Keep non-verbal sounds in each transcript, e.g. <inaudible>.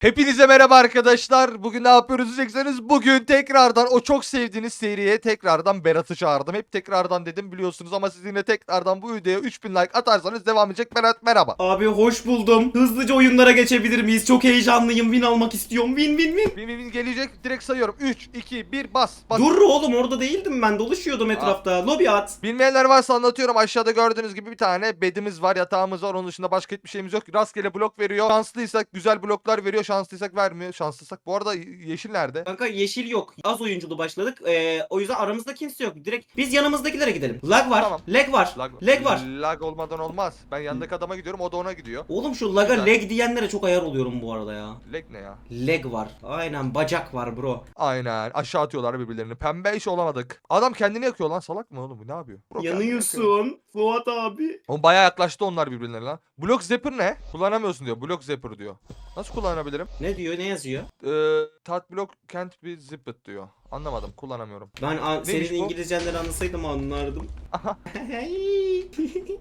Hepinize merhaba arkadaşlar. Bugün ne yapıyoruz diyecekseniz bugün tekrardan o çok sevdiğiniz seriye tekrardan Berat'ı çağırdım. Hep tekrardan dedim biliyorsunuz ama siz yine tekrardan bu videoya 3000 like atarsanız devam edecek Berat merhaba. Abi hoş buldum. Hızlıca oyunlara geçebilir miyiz? Çok heyecanlıyım. Win almak istiyorum. Win win win. Bin bin bin gelecek direkt sayıyorum. 3, 2, 1 bas. bas. Dur oğlum orada değildim ben. Dolaşıyordum etrafta. Lobi at. Bilmeyenler varsa anlatıyorum. Aşağıda gördüğünüz gibi bir tane bedimiz var, yatağımız var. Onun dışında başka hiçbir şeyimiz yok. Rastgele blok veriyor. Şanslıysak güzel bloklar veriyor. Şanslıysak vermiyor. Şanslıysak. Bu arada yeşil nerede? Kanka yeşil yok. Az oyunculu başladık. Ee, o yüzden aramızda kimse yok. Direkt biz yanımızdakilere gidelim. Lag var. Tamam. Lag var. Lag, var. Lag olmadan olmaz. Ben yanındaki adama gidiyorum. O da ona gidiyor. Oğlum şu laga Güzel. lag diyenlere çok ayar oluyorum bu arada ya. Lag ne ya? Lag var. Aynen bacak var bro. Aynen. Aşağı atıyorlar birbirlerini. Pembe iş olamadık. Adam kendini yakıyor lan. Salak mı oğlum? Bu ne yapıyor? Bro. Yanıyorsun Fuat abi. Oğlum bayağı yaklaştı onlar birbirlerine lan. Block Zapper ne? Kullanamıyorsun diyor. Block Zapper diyor. Nasıl kullanabilirim? Ne diyor ne yazıyor? Ee, tat block can't be zipped diyor. Anlamadım. Kullanamıyorum. Ben a- senin bu? İngilizcenden anlasaydım anlardım. <laughs>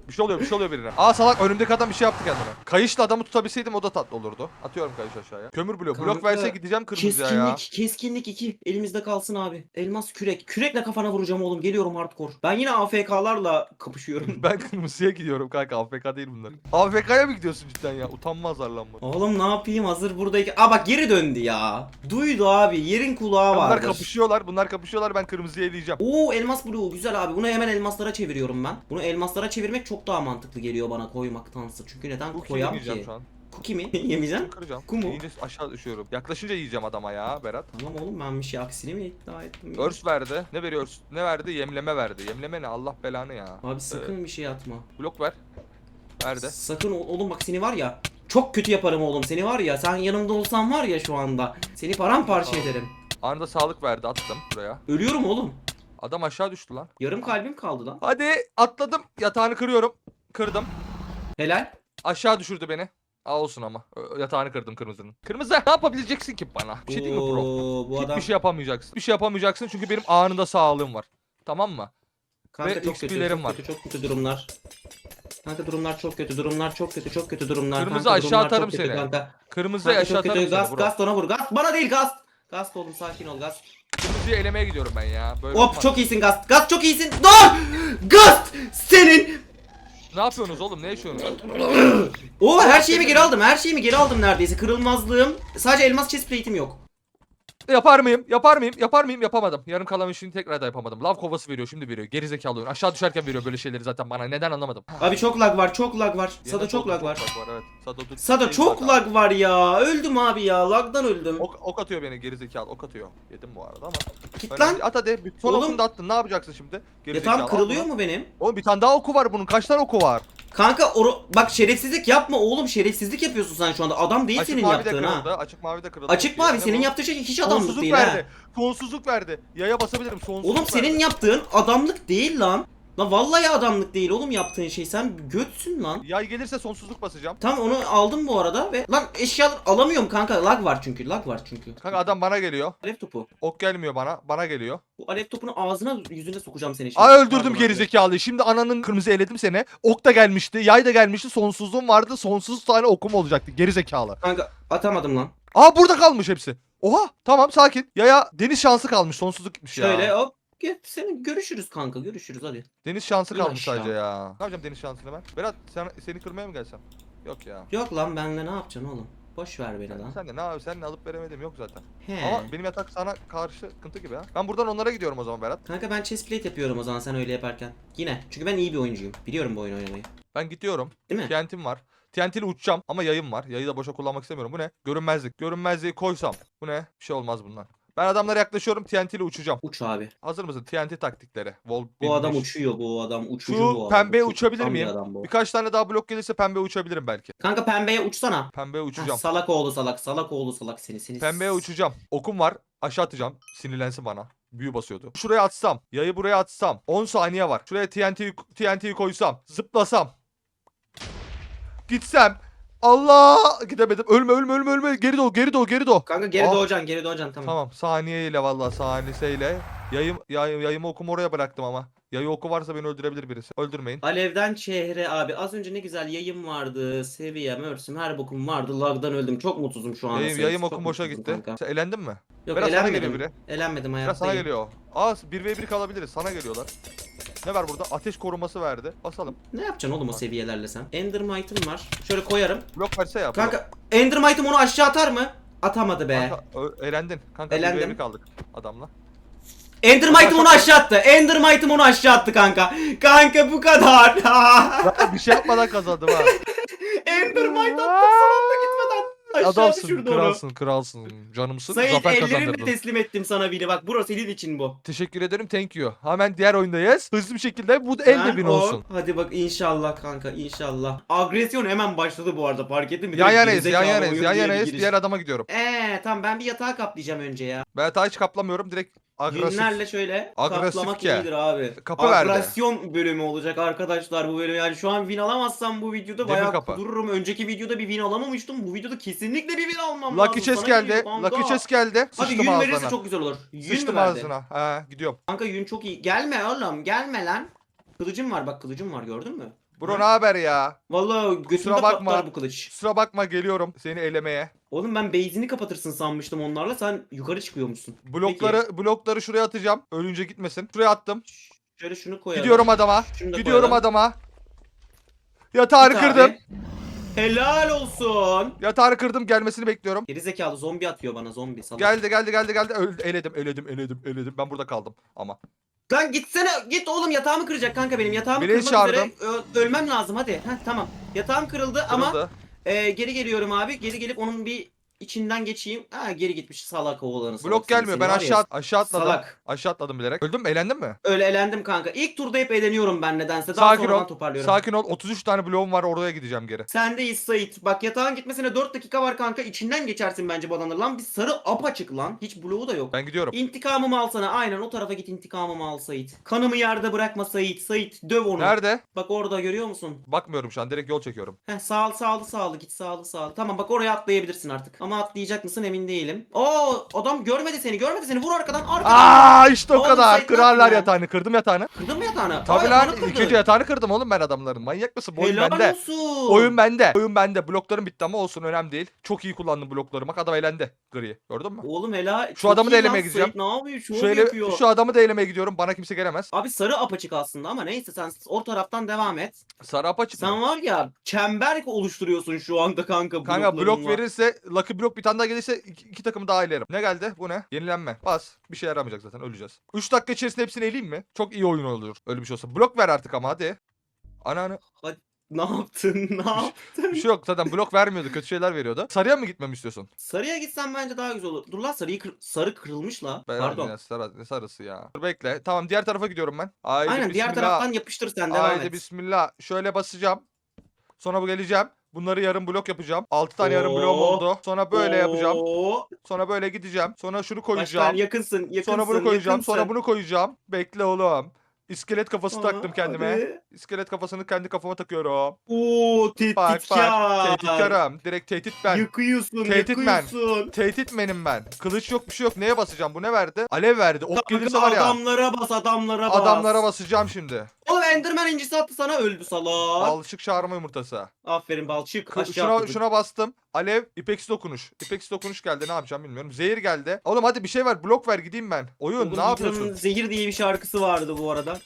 Bir şey oluyor, bir şey oluyor birine. Aa salak önümdeki adam bir şey yaptı kendine. Kayışla adamı tutabilseydim o da tatlı olurdu. Atıyorum kayış aşağıya. Kömür blok. Blok Kanka, verse gideceğim kırmızıya Keskinlik, ya. keskinlik 2. Elimizde kalsın abi. Elmas kürek. Kürekle kafana vuracağım oğlum. Geliyorum hardcore. Ben yine AFK'larla kapışıyorum. <laughs> Ben kırmızıya gidiyorum kanka. AFK değil bunlar. AFK'ya mı gidiyorsun cidden ya? Utanmaz arlanma. oğlum ne yapayım hazır buradayken. Aa bak geri döndü ya. Duydu abi. Yerin kulağı Bunlar vardır. kapışıyorlar. Bunlar kapışıyorlar. Ben kırmızıya eleyeceğim. Oo elmas blue güzel abi. Bunu hemen elmaslara çeviriyorum ben. Bunu elmaslara çevirmek çok daha mantıklı geliyor bana koymaktansa. Çünkü neden Bu koyam ki? şu an. Cookie mi? <laughs> Yemeyeceğim. Kıracağım. Ku mu? Yiyince aşağı düşüyorum. Yaklaşınca yiyeceğim adama ya Berat. Tamam oğlum ben bir şey aksini mi iddia ettim? ya? Örs verdi. Ne veriyor örs? Ne verdi? Yemleme verdi. Yemleme ne? Allah belanı ya. Abi sakın bir şey atma. Blok ver. Verdi. Sakın oğlum bak seni var ya çok kötü yaparım oğlum seni var ya sen yanımda olsan var ya şu anda seni paramparça Aa. ederim. Anında sağlık verdi. Attım buraya. Ölüyorum oğlum. Adam aşağı düştü lan. Yarım kalbim kaldı lan. Hadi atladım. Yatağını kırıyorum. Kırdım. Helal. Aşağı düşürdü beni. Aa olsun ama. Ö- Yatağını kırdım kırmızının. Kırmızı ne yapabileceksin ki bana? Bir şey değil mi bro? Oo, bu adam Hiçbir şey yapamayacaksın. Bir şey yapamayacaksın çünkü benim anında sağlığım var. Tamam mı? kanka ve çok kötü, XP'lerim çok var. kötü, çok kötü durumlar. Kanka durumlar çok kötü, durumlar çok kötü, çok kötü durumlar. Kırmızı kanka, aşağı durumlar atarım çok kötü seni. Kanka. Kırmızıya Kanka aşağı çok kötü. atarım seni Gaz, bro. gaz ona vur. Gaz bana değil gaz. Gaz oğlum sakin ol gaz. Kırmızıyı elemeye gidiyorum ben ya. Böyle Hop olmaz. çok iyisin gaz. Gaz çok iyisin. Dur! Gaz senin Ne yapıyorsunuz oğlum? Ne yaşıyorsunuz? Oo her şeyimi geri aldım. Her şeyimi geri aldım neredeyse. Kırılmazlığım. Sadece elmas chest plate'im yok. Yapar mıyım? Yapar mıyım? Yapar mıyım? Yapamadım. Yarım kalan işini tekrar da yapamadım. Lav kovası veriyor şimdi veriyor. Geri zekalı oyun. Aşağı düşerken veriyor böyle şeyleri zaten bana. Neden anlamadım. Abi çok lag var, çok lag var. Yine Sada çok lag var. evet. Sado, Sada Değil çok zaten. lag var ya. Öldüm abi ya. Lagdan öldüm. Ok, ok atıyor beni geri zekalı. Ok atıyor. Yedim bu arada ama. Git Önemli lan. değil. At hadi. Bir- Son Oğlum. okunu da attın. Ne yapacaksın şimdi? Geri Ya tamam zekalı. kırılıyor Al bunu. mu benim? Oğlum bir tane daha oku var bunun. Kaç tane oku var? Kanka oru- bak şerefsizlik yapma oğlum. Şerefsizlik yapıyorsun sen şu anda. Adam değil Açık senin mavi de yaptığın ha. kırıldı. Açık mavi de kırıldı. Açık mavi senin bu? yaptığın şey hiç adamlık Sonsuzluk değil verdi. ha. Sonsuzluk verdi. Yaya basabilirim. Sonsuzluk Oğlum senin verdi. yaptığın adamlık değil lan. Lan vallahi adamlık değil oğlum yaptığın şey. Sen götsün lan. Yay gelirse sonsuzluk basacağım. Tam onu aldım bu arada ve lan eşyalar alamıyorum kanka. Lag var çünkü. Lag var çünkü. Kanka adam bana geliyor. Alev topu. Ok gelmiyor bana. Bana geliyor. Bu alev topunu ağzına yüzüne sokacağım seni şimdi. Aa öldürdüm Pardon abi. gerizekalıyı. Şimdi ananın kırmızı eledim seni. Ok da gelmişti. Yay da gelmişti. Sonsuzluğum vardı. Sonsuz tane okum olacaktı. Gerizekalı. Kanka atamadım lan. Aa burada kalmış hepsi. Oha tamam sakin. Yaya deniz şansı kalmış. Sonsuzluk gitmiş ya. Şöyle hop. Gel, senin görüşürüz kanka görüşürüz hadi. Deniz şansı kalmış aşağı. sadece ya. Ne yapacağım deniz şansını ben? Berat sen, seni kırmaya mı gelsem? Yok ya. Yok lan benle ne yapacaksın oğlum? Boş ver beni lan. sen de ne abi sen de alıp veremedim yok zaten. He. Ama benim yatak sana karşı sıkıntı gibi ha. Ben buradan onlara gidiyorum o zaman Berat. Kanka ben chest plate yapıyorum o zaman sen öyle yaparken. Yine. Çünkü ben iyi bir oyuncuyum. Biliyorum bu oyunu oynamayı. Ben gidiyorum. Değil mi? TNT'm var. TNT'li uçacağım ama yayım var. Yayı da boşa kullanmak istemiyorum. Bu ne? Görünmezlik. Görünmezliği koysam. Bu ne? Bir şey olmaz bundan. Ben adamlara yaklaşıyorum. TNT'li uçacağım. Uç abi. Hazır mısın? TNT taktikleri. Vol Bu adam 1500. uçuyor bu adam uçucu Şu bu adam. pembeye Çok uçabilir tam bir miyim? adam bu. Birkaç tane daha blok gelirse pembeye uçabilirim belki. Kanka pembeye uçsana. Pembeye Heh, uçacağım. salak oğlu salak salak oğlu salak seni seni. Pembeye uçacağım. Okum var. Aşağı atacağım. Sinirlensin bana. Büyü basıyordu. Şuraya atsam. Yayı buraya atsam. 10 saniye var. Şuraya TNT'yi TNT'yi koysam. Zıplasam. Gitsem. Allah! Gidemedim. Ölme ölme ölme ölme. Geri doğ geri doğ geri doğ. Kanka geri Ah. doğacaksın geri doğacaksın tamam. Tamam saniyeyle vallahi saniyeyle. Yayım, yayım, yayımı okumu oraya bıraktım ama. Yayı oku varsa beni öldürebilir birisi. Öldürmeyin. Alevden çehre abi. Az önce ne güzel yayım vardı. Seviyem, örsüm, her bokum vardı. Lagdan öldüm. Çok mutsuzum şu anda. Yayım, yayım okum boşa gitti. kanka. Sen elendin mi? Yok Biraz sana elenmedim. geliyor Elenmedim Biraz sana geliyor. Aa 1v1 kalabiliriz. Sana geliyorlar. Ne var burada? Ateş koruması verdi. Basalım. Ne yapacaksın oğlum o seviyelerle sen? Endermite'ım var. Şöyle koyarım. Blok verse ya. blok. Kanka Endermite'ım onu aşağı atar mı? Atamadı be. Kanka, ö- elendin. Kanka Elendim. 1v1 kaldık adamla. Endermite'ım onu aşağı attı. Endermite'ım onu aşağı attı kanka. Kanka bu kadar. Ya bir şey yapmadan kazandım ha. <laughs> Endermite attı sonunda gitmeden. Aşağı Adamsın, düşürdü onu. kralsın, kralsın. Canımsın. Sayın Zafer ellerimi kazandırdın. teslim ettim sana biri. Bak burası senin için bu. Teşekkür ederim. Thank you. Hemen diğer oyundayız. Hızlı bir şekilde bu Ben bin o- olsun. Hadi bak inşallah kanka inşallah. Agresyon hemen başladı bu arada fark ettin mi? Yan Direkt yanayız, yan gerizekalı yanayız, oyun yan diye bir yanayız. giriş. Diğer adama gidiyorum. Eee tamam ben bir yatağa kaplayacağım önce ya. Ben hata hiç kaplamıyorum. Direkt agresif. Günlerle şöyle Agresif kaplamak ke. iyidir abi. Kapı verdi. Agresyon bölümü olacak arkadaşlar bu bölüm. Yani şu an win alamazsam bu videoda Demir bayağı kapı. dururum. Önceki videoda bir win alamamıştım. Bu videoda kesinlikle bir win almam Lucky lazım. Chest Sana geldi. kanka. Lucky Chest geldi. Hadi Sıçtım yün verirse ağzına. çok güzel olur. Yün Sıçtım mü verdi? ağzına. He gidiyorum. Kanka yün çok iyi. Gelme oğlum gelme lan. Kılıcım var bak kılıcım var gördün mü? Bro ne haber ya? Vallahi götümde Kusura bakma. patlar bu kılıç. Kusura bakma geliyorum seni elemeye. Oğlum ben base'ini kapatırsın sanmıştım onlarla. Sen yukarı çıkıyormuşsun. Blokları blokları şuraya atacağım. Ölünce gitmesin. Şuraya attım. Şöyle şunu koyalım. Gidiyorum adama. Şunu da Gidiyorum koyalım. adama. Yatağını Git kırdım. abi. Helal olsun. Yatağını kırdım. Gelmesini bekliyorum. Geri zekalı zombi atıyor bana zombi salak. Geldi geldi geldi geldi. Öl- eledim eledim eledim eledim. Ben burada kaldım ama. Lan gitsene git oğlum yatağımı kıracak kanka benim yatağımı Beni kırmak çağırdım. üzere Ö- ölmem lazım hadi. Heh, tamam. Yatağım kırıldı ama Kırıldı. e, geri geliyorum abi. Geri gelip onun bir içinden geçeyim. Ha geri gitmiş salak oğlanı. Blok gelmiyor. Ben aşağı aşağı atladım. Salak. Aşağı atladım bilerek. Öldüm mü? Eğlendin mi? Öyle elendim kanka. İlk turda hep eleniyorum ben nedense. Daha Sakin sonradan ol. toparlıyorum. Sakin ol. 33 tane bloğum var. Oraya gideceğim geri. Sendeyiz Sait. Bak yatağın gitmesine 4 dakika var kanka. İçinden geçersin bence bu adamları. Lan bir sarı apaçık lan. Hiç bloğu da yok. Ben gidiyorum. İntikamımı alsana. Aynen o tarafa git intikamımı al Sait. Kanımı yerde bırakma Sait. Sait döv onu. Nerede? Bak orada görüyor musun? Bakmıyorum şu an. Direkt yol çekiyorum. Heh sağ sağlı sağlı git sağlı sağlı. Tamam bak oraya atlayabilirsin artık. Ama atlayacak mısın emin değilim. Oo adam görmedi seni görmedi seni vur arkadan arkadan. Aa işte o Oğlum kadar. Sait ne Kırarlar yatağını. Kırdım yatağını. Kırdın mı yatağını? Tabii Ay, lan. kırdın. İkinci yatağını kırdım oğlum ben adamların. Manyak mısın? Bu oyun Helal bende. olsun. Oyun bende. Oyun bende. Bloklarım bitti ama olsun önemli değil. Çok iyi kullandım bloklarımı. Bak adam eğlendi. Gri. Gördün mü? Oğlum helal. Şu Çok adamı iyi da lan elemeye gideceğim. Sait, ne yapıyor? Şu Şöyle yapıyor. şu adamı da elemeye gidiyorum. Bana kimse gelemez. Abi sarı apaçık aslında ama neyse sen o taraftan devam et. Sarı apaçık. Sen mı? var ya çember oluşturuyorsun şu anda kanka Kanka blok bloklarınla. verirse Lucky blok bir tane daha gelirse iki, iki takımı daha elerim. Ne geldi? Bu ne? Yenilenme. Bas. Bir şey yaramayacak zaten. Öleceğiz. 3 dakika içerisinde hepsini eleyeyim mi? Çok iyi oyun olur. Öyle bir şey olsa. Blok ver artık ama hadi. Ana ana. <laughs> Ne yaptın? Ne yaptın? Bir şey yok zaten blok vermiyordu. Kötü şeyler veriyordu. Sarıya mı gitmemi istiyorsun? Sarıya gitsen bence daha güzel olur. Dur lan sarıyı kır- sarı kırılmış la. Ben Pardon. yine sarı, ne sarısı ya. Dur bekle. Tamam diğer tarafa gidiyorum ben. Haydi Aynen diğer bismillah. taraftan yapıştır sen devam Haydi et. bismillah. Şöyle basacağım. Sonra bu geleceğim. Bunları yarım blok yapacağım. 6 tane yarım bloğum Oo. oldu. Sonra böyle yapacağım. Oo, Sonra böyle gideceğim. Sonra şunu Başkan koyacağım. yakınsın yakınsın Sonra bunu koyacağım. yakınsın. Sonra bunu koyacağım. Bekle oğlum. İskelet kafası Aa, taktım kendime. hadi. İskelet kafasını kendi kafama takıyorum. Oo Bak tehditkar. bak. Tehditkarım. Direkt tehdit ben. Yıkıyorsun Tehdit ben. yıkıyorsun. Tehdit benim ben. Kılıç yok bir şey yok. Neye basacağım? Bu ne verdi? Alev verdi. Ok gelirse Kanka var ya. adamlara bas adamlara bas. Adamlara basacağım şimdi. Oğlum Enderman incisi attı sana öldü salak. Alışık çağırma yumurtası. Aferin balçık. Kı- Aşağı Şuna, şuna bastım. Alev, ipeksi dokunuş. İpeksi dokunuş geldi. Ne yapacağım bilmiyorum. Zehir geldi. Oğlum hadi bir şey ver. Blok ver gideyim ben. Oyun Oğlum ne yapıyorsun? Zehir diye bir şarkısı vardı bu arada.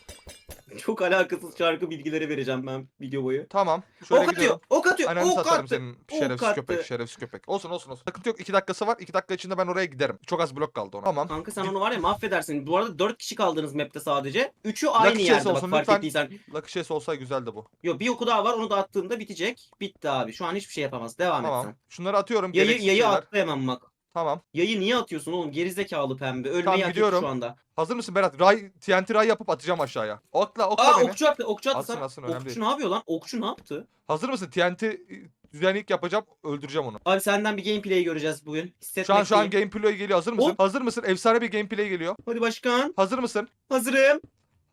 Çok alakasız şarkı bilgileri vereceğim ben video boyu. Tamam. Şöyle ok atıyor, ok atıyor, Ananı ok satarım attı. senin ok şerefsiz attı. köpek, şerefsiz köpek. Olsun olsun olsun. Sıkıntı yok. 2 dakikası var. 2 dakika içinde ben oraya giderim. Çok az blok kaldı ona. Tamam. Kanka sen onu var ya mahvedersin. Bu arada 4 kişi kaldınız map'te sadece. 3'ü aynı Lucky yerde chest bak olsun fark lütfen. ettiysen. Lucky Chess olsa güzeldi bu. Yok bir oku daha var onu da attığında bitecek. Bitti abi. Şu an hiçbir şey yapamaz. Devam et Tamam. sen. Şunları atıyorum. Yayı, gereksiz yayı şeyler. hemen bak. Tamam. Yayı niye atıyorsun oğlum? Gerizekalı pembe. Ölmeyi Tamam, hak etti şu anda. Hazır mısın Berat? Ray, TNT ray yapıp atacağım aşağıya. Okla okla Aa beni. okçu attı. Okçu attı. Atsın, atsın, önemli okçu değil. ne yapıyor lan? Okçu ne yaptı? Hazır mısın? TNT düzenlik yapacağım. Öldüreceğim onu. Abi senden bir gameplay göreceğiz bugün. Hissetmek Şu an şu an gameplay geliyor. Hazır mısın? Hop. Hazır mısın? Efsane bir gameplay geliyor. Hadi başkan. Hazır mısın? Hazırım.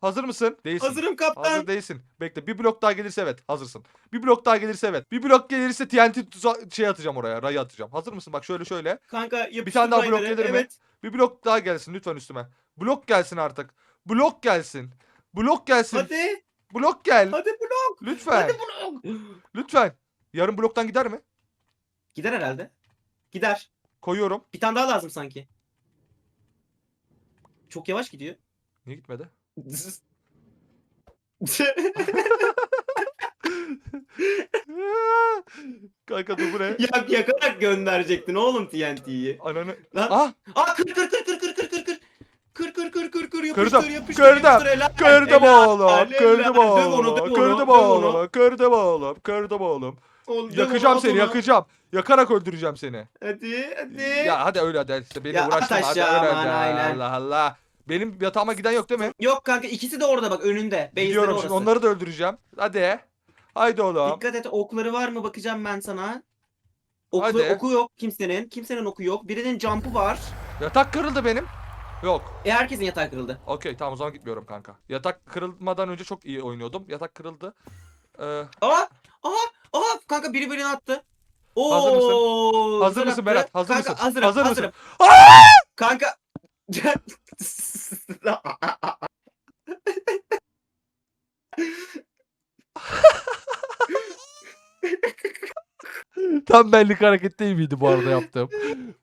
Hazır mısın? Değilsin. Hazırım kaptan. Hazır değilsin. Bekle. Bir blok daha gelirse evet. Hazırsın. Bir blok daha gelirse evet. Bir blok gelirse TNT şey atacağım oraya. Rayı atacağım. Hazır mısın? Bak şöyle şöyle. Kanka yapıştır tane daha blok gelir mi? Evet. Bir blok daha gelsin lütfen üstüme. Blok gelsin artık. Blok gelsin. Blok gelsin. Hadi. Blok gel. Hadi blok. Lütfen. Hadi blok. Lütfen. Yarım bloktan gider mi? Gider herhalde. Gider. Koyuyorum. Bir tane daha lazım sanki. Çok yavaş gidiyor. Niye gitmedi? Kanka dur bu ne? Yak yakarak gönderecektin oğlum TNT'yi. Ananı. Lan. Ah Aa kır kır kır kır kır kır kır kır. Kır kır kır kır kır yapıştır Kırdım, yapıştır kırdım, yapıştır helal. Kırdım helal, oğlum. Kırdım oğlum. Kırdım oğlum. Kırdım oğlum. Kırdım oğlum. Döv Yakacağım seni yakacağım. Yakarak öldüreceğim seni. Hadi hadi. Ya hadi öyle hadi işte beni Ya uğraştırma hadi öyle. Allah Allah. Benim yatağıma giden yok değil mi? Yok kanka ikisi de orada bak önünde. Base'leri Biliyorum orası. şimdi onları da öldüreceğim. Hadi. Haydi oğlum. Dikkat et okları var mı bakacağım ben sana. Oklu, Hadi. oku yok kimsenin. Kimsenin oku yok. Birinin jump'ı var. Yatak kırıldı benim. Yok. E herkesin yatağı kırıldı. Okey tamam o zaman gitmiyorum kanka. Yatak kırılmadan önce çok iyi oynuyordum. Yatak kırıldı. Ee, Aa! Aa! Aa! Kanka biri birini attı. Oo! Hazır mısın? Hazır güzel mısın attı. Berat? Hazır kanka, mısın? Hazırım, Hazır mısın? hazırım. Kanka. Tam benlik hareket değil miydi bu arada yaptığım?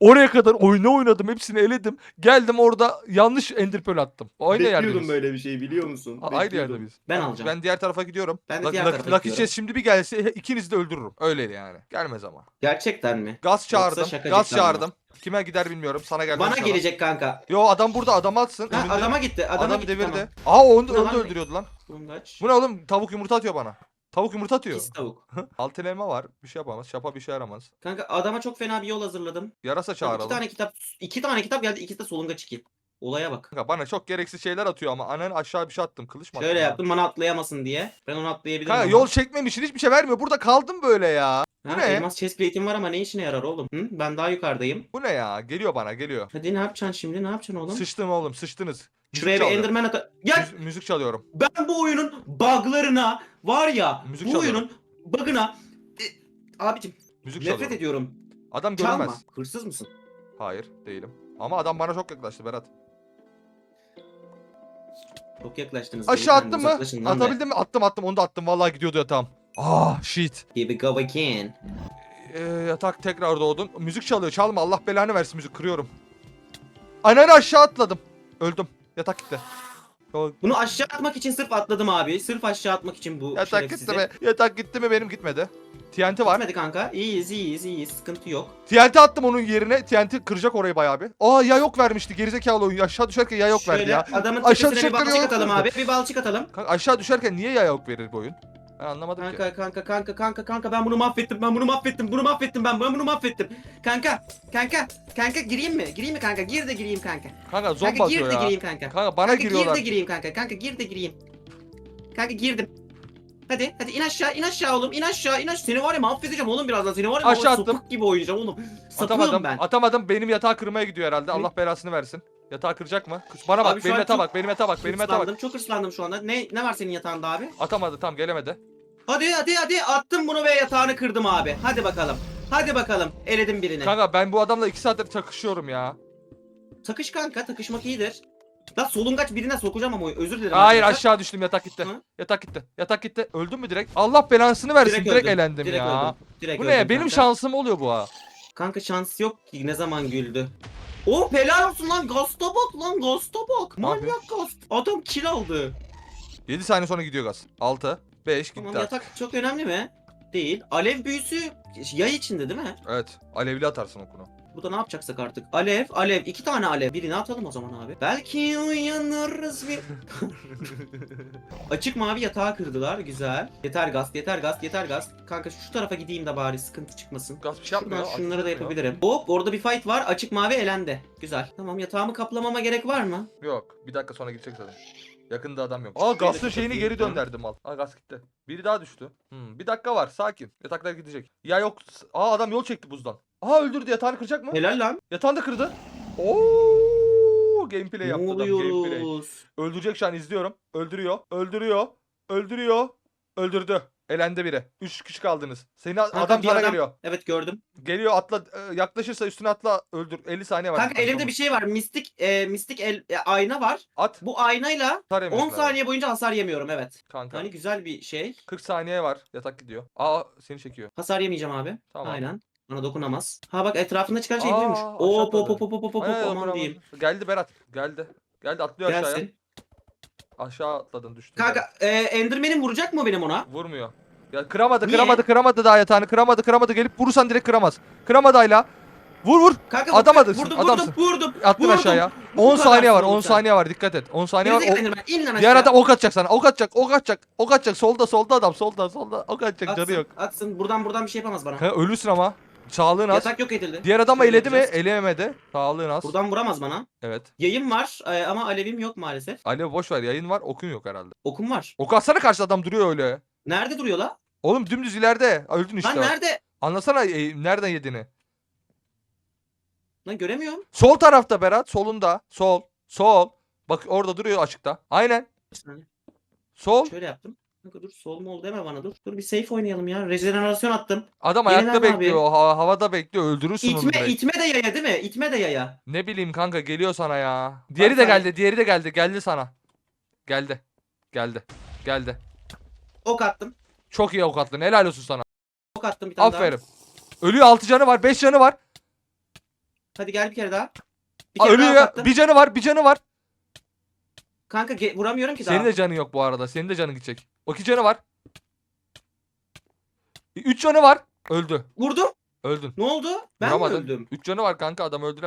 Oraya kadar oyunu oynadım. Hepsini eledim. Geldim orada yanlış ender pearl attım. Aynı Bekliyordum yerdeyiz. böyle bir şey biliyor musun? A- Aynı Bekliyordum. yerdeyiz. Ben alacağım. Ben diğer tarafa gidiyorum. Ben de diğer Luck- tarafa Lucky gidiyorum. Chess şimdi bir gelse ikinizi de öldürürüm. Öyleydi yani. Gelmez ama. Gerçekten mi? Gaz çağırdım. şakacıklar Gaz mı? çağırdım. Kime gider bilmiyorum. Sana gelmez. Bana gelecek kanka. Yo adam burada adam atsın. Ha, önünde. adama gitti. Adama Adam gitti. devirdi. Tamam. Aa onu, onu da öldürüyordu lan. Bu ne oğlum? Tavuk yumurta atıyor bana. Tavuk yumurta atıyor. Pis tavuk. Altın elma var. Bir şey yapamaz. Şapa bir şey yaramaz. Kanka adama çok fena bir yol hazırladım. Yarasa İki çağıralım. tane kitap, iki tane kitap geldi. İkisi de solungaç iki. Olaya bak. Kanka bana çok gereksiz şeyler atıyor ama annen aşağı bir şey attım. Kılıç mı Şöyle attım yaptım bana atlayamasın diye. Ben onu atlayabilirim. Kanka ama. yol çekmemişsin hiçbir şey vermiyor. Burada kaldım böyle ya. Ha, bu ne? Elmas chest plate'im var ama ne işine yarar oğlum? Hı? Ben daha yukarıdayım. Bu ne ya? Geliyor bana geliyor. Hadi ne yapacaksın şimdi? Ne yapacaksın oğlum? Sıçtım oğlum sıçtınız. Müzik Şuraya bir çalıyorum. Enderman ata... Ya Müzik, müzik çalıyorum. ben bu oyunun bug'larına var ya Müzik bu çalıyorum. oyunun bug'ına e, abicim Müzik nefret çalıyorum. ediyorum. Adam Çalma. görünmez. Hırsız mısın? Hayır değilim. Ama adam bana çok yaklaştı Berat. Çok yaklaştınız. Aşağı beyefendi, attın mı? uzaklaşın lan be. Atabildim mi? Attım attım onu da attım. Vallahi gidiyordu yatağım. Ah shit. Here we go again. Ee, yatak tekrar doğdun. Müzik çalıyor. Çalma. Allah belanı versin müzik. Kırıyorum. Ananı aşağı atladım. Öldüm. Yatak gitti. Bunu aşağı atmak için sırf atladım abi. Sırf aşağı atmak için bu Yatak şerefsizi. gitti mi? Yatak gitti mi? Benim gitmedi. TNT var. Gitmedi kanka. İyiyiz iyiyiz iyiyiz. Sıkıntı yok. TNT attım onun yerine. TNT kıracak orayı bayağı bir. Aa ya yok vermişti. Gerizekalı oyun. Aşağı düşerken ya yok verdi Şöyle ya. adamın Aşağı tepesine bir balçık atalım abi. Bir balçık atalım. Kanka aşağı düşerken niye ya yok verir bu oyun? Ben anlamadım ki. Kanka kanka kanka kanka kanka ben bunu mahvettim. Ben bunu mahvettim. Bunu mahvettim ben. Ben bunu mahvettim. Kanka kanka kanka gireyim mi? Gireyim mi kanka? Gir de gireyim kanka. Kanka zombi Kanka gir de ya. gireyim kanka. Kanka bana Kanka giriyorlar. gir de gireyim kanka. Kanka gir de gireyim. Kanka girdim. Hadi hadi in aşağı in aşağı oğlum in aşağı in aşağı. Seni var ya mahvedeceğim oğlum birazdan. Seni var ya Aşağı attım. sopuk gibi oynayacağım oğlum. Sapığım Atamadım. ben. Atamadım. Benim yatağı kırmaya gidiyor herhalde. Allah belasını versin. Yatağı kıracak mı? Bana bak. Abi benim yatağa çok- bak. Benim yatağa bak. Benim yatağa bak. Çok hırslandım şu anda. Ne ne var senin yatağında abi? Atamadı. Tam gelemedi. Hadi hadi hadi attım bunu ve yatağını kırdım abi. Hadi bakalım. Hadi bakalım. Eledim birini. Kanka ben bu adamla iki saattir takışıyorum ya. Takış kanka takışmak iyidir. Lan solungaç birine sokacağım ama özür dilerim. Hayır arkadaşlar. aşağı düştüm. Yatak gitti. Hı? Yatak gitti. Yatak gitti. Öldün mü direkt? Allah belasını versin. Direkt, öldüm, elendim direkt ya. öldüm, direkt Bu ne ya? Benim kanka. şansım oluyor bu ha. Kanka şans yok ki ne zaman güldü. O helal olsun lan gazta bak lan gazta bak. Manyak gaz. Adam kill aldı. 7 saniye sonra gidiyor gaz. 6 5 Tamam gitti. yatak çok önemli mi? Değil. Alev büyüsü yay içinde değil mi? Evet. Alevli atarsın okunu. Burada ne yapacaksak artık. Alev, alev. iki tane alev. Birini atalım o zaman abi. Belki uyanırız bir... <laughs> Açık mavi yatağı kırdılar. Güzel. Yeter gaz, yeter gaz, yeter gaz. Kanka şu tarafa gideyim de bari sıkıntı çıkmasın. Gaz bir şey yapmıyor. Şuradan şunları da yapabilirim. Hop orada bir fight var. Açık mavi elendi. Güzel. Tamam yatağımı kaplamama gerek var mı? Yok. Bir dakika sonra gidecek zaten. Yakında adam yok. Aa gazlı çok şeyini geri Hı. döndürdüm al. Aa gaz gitti. Biri daha düştü. Hmm, bir dakika var sakin. Yataklar gidecek. Ya yok. Aa adam yol çekti buzdan. Aa öldürdü yatağını kıracak mı? Helal lan. Yatağını da kırdı. Oo gameplay yaptı adam gameplay. Öldürecek şu an izliyorum. Öldürüyor. Öldürüyor. Öldürüyor. Öldürdü. Elendi biri. 3 kişi kaldınız. Seni Kanka, adam bir sana adam- geliyor. Evet gördüm. Geliyor atla e, yaklaşırsa üstüne atla öldür. 50 saniye var. Kanka elimde bir şey var. Mistik e, mistik el, e, ayna var. At. Bu aynayla Hasar 10 yemiyorsun abi. saniye boyunca hasar yemiyorum evet. Kanka. Yani güzel bir şey. 40 saniye var. Yatak gidiyor. Aa seni çekiyor. Hasar yemeyeceğim abi. Tamam. Aynen. Bana dokunamaz. Ha bak etrafında çıkan şey Aa, buymuş. aşağı Oo pop atladı. pop pop pop pop Ay, aman diyeyim. Geldi Berat. Geldi. Geldi atlıyor aşağıya. Gelsin. Aşağı atladın düştün. Kanka e, Enderman'im vuracak mı benim ona? Vurmuyor. Ya kıramadı, Niye? kıramadı, kıramadı daha yatağını. Kıramadı, kıramadı. Gelip vurursan direkt kıramaz. Kıramadı hala. Vur vur. Kanka Adamsın, vurdum adamsın. vurdum vurdum. Attın vurdum. aşağıya. Bu 10 saniye var. kadarsın 10 oğlum sen. saniye var. Dikkat et. 10 saniye var. Gerizekalı O, Enderman in lan diğer adam ok atacak sana. Ok atacak. Ok atacak. Ok atacak. Solda, solda adam. Solda, solda. Ok atacak. Canı Atsın, yok. atsın. Buradan buradan bir şey yapamaz bana. Ha, ölürsün ama. Sağlığın az. Yatak yok edildi. Diğer adam Şöyle eledi mi? yapacağız. Eleyemedi. Sağlığın az. Buradan vuramaz bana. Evet. Yayım var e, ama alevim yok maalesef. Alev boş ver. Yayın var. Okun yok herhalde. Okum var. Ok atsana karşı adam duruyor öyle. Nerede duruyor la? Oğlum dümdüz ileride. Öldün işte. Lan bak. nerede? Anlasana e, nereden yediğini. Lan göremiyorum. Sol tarafta Berat. Solunda. Sol. Sol. Bak orada duruyor açıkta. Aynen. Bir saniye. Sol. Şöyle yaptım. Kanka dur sol mu oldu deme bana dur. Dur bir safe oynayalım ya. Rejenerasyon attım. Adam Yenilen ayakta abi. bekliyor. ha- havada bekliyor. Öldürürsün onu İtme, direkt. itme de yaya değil mi? İtme de yaya. Ne bileyim kanka geliyor sana ya. Diğeri de geldi. Diğeri de geldi. Geldi sana. Geldi. Geldi. Geldi. Ok attım. Çok iyi ok attın. Helal olsun sana. Ok attım bir tane daha. Aferin. Ölüyor 6 canı var. 5 canı var. Hadi gel bir kere daha. Bir Aa, kere ölüyor daha ok ya. attım. Bir canı var. Bir canı var. Kanka ge- vuramıyorum ki daha. Senin de canın yok bu arada. Senin de canın gidecek. İki canı var. 3 canı var. Öldü. Vurdum. Öldün. Ne oldu? Ben Vuramadın. mi öldüm? 3 canı var kanka adam öldürem.